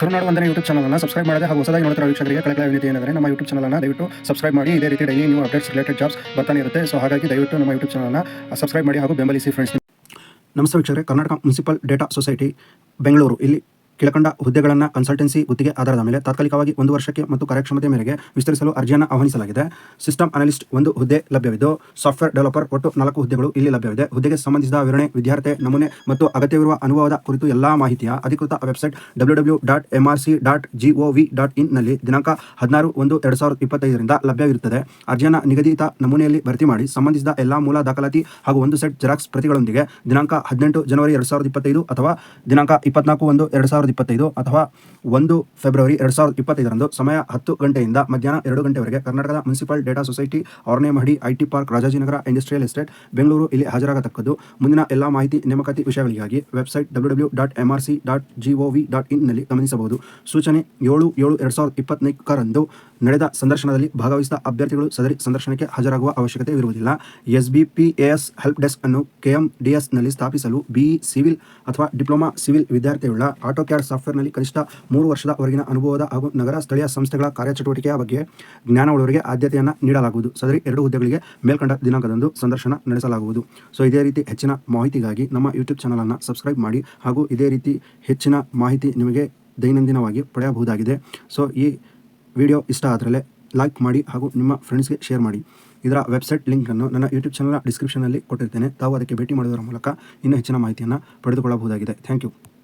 ಕರುನಾಡು ಒಂದನೇ ಯೂಟ್ಯೂಬ್ ಚಾನಲನ್ನು ಸಬ್ಸ್ಕ್ರೈಬ್ ಮಾಡದೆ ಹಾಗೂ ಹೊಸದಾಗಿ ನೋಡ್ತಿರೋ ವೀಕ್ಷಕರಿಗೆ ಕಳಕಳ ವಿನಂತಿ ಏನಂದರೆ ನಮ್ಮ ಯೂಟ್ಯೂಬ್ ಚಾನಲನ್ನು ದಯವಿಟ್ಟು ಸಬ್ಸ್ಕ್ರೈಬ್ ಮಾಡಿ. ಇದೇ ರೀತಿ daily new updates related jobs ಬರ್ತಾನೆ ಇರುತ್ತೆ. ಸೊ ಹಾಗಾಗಿ ದಯವಿಟ್ಟು ನಮ್ಮ ಯೂಟ್ಯೂಬ್ ಚಾನಲನ್ನು ಸಬ್ಸ್ಕ್ರೈಬ್ ಮಾಡಿ ಹಾಗೂ ಬೆಂಬಲಿಸಿ ಫ್ರೆಂಡ್ಸ್ ನಮಸ್ತೆ ವೀಕ್ಷಕರೇ. Karnataka municipal data society Bengaluru ಇಲ್ಲಿ ಕೆಳಕಂಡ ಹುದ್ದೆಗಳನ್ನು ಕನ್ಸಲ್ಟೆನ್ಸಿ ಗುತ್ತಿಗೆ ಆಧಾರದ ಮೇಲೆ ತಾತ್ಕಾಲಿಕವಾಗಿ ಒಂದು ವರ್ಷಕ್ಕೆ ಮತ್ತು ಕಾರ್ಯಕ್ಷಮತೆ ಮೇರೆಗೆ ವಿಸ್ತರಿಸಲು ಅರ್ಜಿಯನ್ನು ಆಹ್ವಾನಿಸಲಾಗಿದೆ. ಸಿಸ್ಟಮ್ ಅನಲಿಸ್ಟ್ ಒಂದು ಹುದ್ದೆ ಲಭ್ಯವಿದ್ದು ಸಾಫ್ಟ್ವೇರ್ ಡೆವಲಪರ್ ಒಟ್ಟು ನಾಲ್ಕು ಹುದ್ದೆಗಳು ಇಲ್ಲಿ ಲಭ್ಯವಿದೆ. ಹುದ್ದೆಗೆ ಸಂಬಂಧಿಸಿದ ವಿವರಣೆ, ವಿದ್ಯಾರ್ಥಿ ನಮೂನೆ ಮತ್ತು ಅಗತ್ಯವಿರುವ ಅನುಭವದ ಕುರಿತು ಎಲ್ಲಾ ಮಾಹಿತಿಯ ಅಧಿಕೃತ website W W dot M C dot G V dot ಇನ್ನಲ್ಲಿ ದಿನಾಂಕ ಹದಿನಾರು ಒಂದು ಎರಡು ಸಾವಿರದ ಇಪ್ಪತ್ತೈದರಿಂದ ಲಭ್ಯವಿರುತ್ತದೆ. ಅರ್ಜಿಯನ್ನು ನಿಗದಿತ ನಮೂನೆಯಲ್ಲಿ ಭರ್ತಿ ಮಾಡಿ ಸಂಬಂಧಿಸಿದ ಎಲ್ಲಾ ಮೂಲ ದಾಖಲಾತಿ ಹಾಗೂ ಒಂದು ಸೆಟ್ ಜೆರಾಕ್ಸ್ ಪ್ರತಿಗಳೊಂದಿಗೆ ದಿನಾಂಕ ಹದಿನೆಂಟು ಜನವರಿ ಎರಡು ಸಾವಿರದ ಇಪ್ಪತ್ತೈದು ಅಥವಾ ದಿನಾಂಕ ಇಪ್ಪತ್ನಾಲ್ಕು ಒಂದು ಎರಡು ಸಾವಿರದ ಇಪ್ಪತ್ತೈದು ಅಥವಾ ಒಂದು ಫೆಬ್ರವರಿ ಎರಡು ಸಾವಿರದ ಇಪ್ಪತ್ತೈದರಂದು ಸಮಯ ಹತ್ತು ಗಂಟೆಯಿಂದ ಮಧ್ಯಾಹ್ನ ಎರಡು ಗಂಟೆವರೆಗೆ ಕರ್ನಾಟಕದ ಮುನ್ಸಿಪಲ್ ಡೇಟಾ ಸೊಸೈಟಿ ಆರನೇ ಮಹಡಿ IT park, Rajajinagar, industrial estate, Bengaluru ಇಲ್ಲಿ ಹಾಜರಾಗತಕ್ಕದ್ದು. ಮುಂದಿನ ಎಲ್ಲಾ ಮಾಹಿತಿ ನೇಮಕಾತಿ ವಿಷಯಗಳಿಗಾಗಿ website W W dot M R C dot G O V dot ಗಮನಿಸಬಹುದು. ಸೂಚನೆ ಏಳು ಏಳು ಎರಡು ಸಾವಿರದ ಇಪ್ಪತ್ನಾಲ್ಕರಂದು ನಡೆದ ಸಂದರ್ಶನದಲ್ಲಿ ಭಾಗವಹಿಸಿದ ಅಭ್ಯರ್ಥಿಗಳು ಸದರಿ ಸಂದರ್ಶನಕ್ಕೆ ಹಾಜರಾಗುವ ಅವಶ್ಯಕತೆ ಇರುವುದಿಲ್ಲ. S B P S help desk ಅನ್ನು ಕೆಎಂಡಿಎಸ್ನಲ್ಲಿ ಸ್ಥಾಪಿಸಲು ಬಿಇ ಸಿವಿಲ್ ಅಥವಾ ಡಿಪ್ಲೊಮಾ ಸಿವಿಲ್ ವಿದ್ಯಾರ್ಥಿಗಳ ಆಟೋ ಕ್ಯಾಡ್ ಸಾಫ್ಟ್ವೇರ್ನಲ್ಲಿ ಕನಿಷ್ಠ ಮೂರು ವರ್ಷದವರೆಗಿನ ಅನುಭವದ ಹಾಗೂ ನಗರ ಸ್ಥಳೀಯ ಸಂಸ್ಥೆಗಳ ಕಾರ್ಯಚಟುವಟಿಕೆಯ ಬಗ್ಗೆ ಜ್ಞಾನವುಳ್ಳವರಿಗೆ ಆದ್ಯತೆಯನ್ನು ನೀಡಲಾಗುವುದು. ಸದರಿ ಎರಡು ಹುದ್ದೆಗಳಿಗೆ ಮೇಲ್ಕಂಡ ದಿನಾಂಕದಂದು ಸಂದರ್ಶನ ನಡೆಸಲಾಗುವುದು. ಸೊ, ಇದೇ ರೀತಿ ಹೆಚ್ಚಿನ ಮಾಹಿತಿಗಾಗಿ ನಮ್ಮ ಯೂಟ್ಯೂಬ್ ಚಾನಲನ್ನು ಸಬ್ಸ್ಕ್ರೈಬ್ ಮಾಡಿ ಹಾಗೂ ಇದೇ ರೀತಿ ಹೆಚ್ಚಿನ ಮಾಹಿತಿ ನಿಮಗೆ ದೈನಂದಿನವಾಗಿ ಪಡೆಯಬಹುದಾಗಿದೆ. ಸೊ, ಈ ವಿಡಿಯೋ ಇಷ್ಟ ಆದರಲ್ಲೇ ಲೈಕ್ ಮಾಡಿ ಹಾಗೂ ನಿಮ್ಮ ಫ್ರೆಂಡ್ಸ್ಗೆ ಶೇರ್ ಮಾಡಿ. ಇದರ ವೆಬ್ಸೈಟ್ ಲಿಂಕನ್ನು ನನ್ನ ಯೂಟ್ಯೂಬ್ ಚಾನಲ್ನ ಡಿಸ್ಕ್ರಿಪ್ಷನಲ್ಲಿ ಕೊಟ್ಟಿರ್ತೇನೆ. ತಾವು ಅದಕ್ಕೆ ಭೇಟಿ ಮಾಡುವುದರ ಮೂಲಕ ಇನ್ನೂ ಹೆಚ್ಚಿನ ಮಾಹಿತಿಯನ್ನು ಪಡೆದುಕೊಳ್ಳಬಹುದಾಗಿದೆ. Thank you.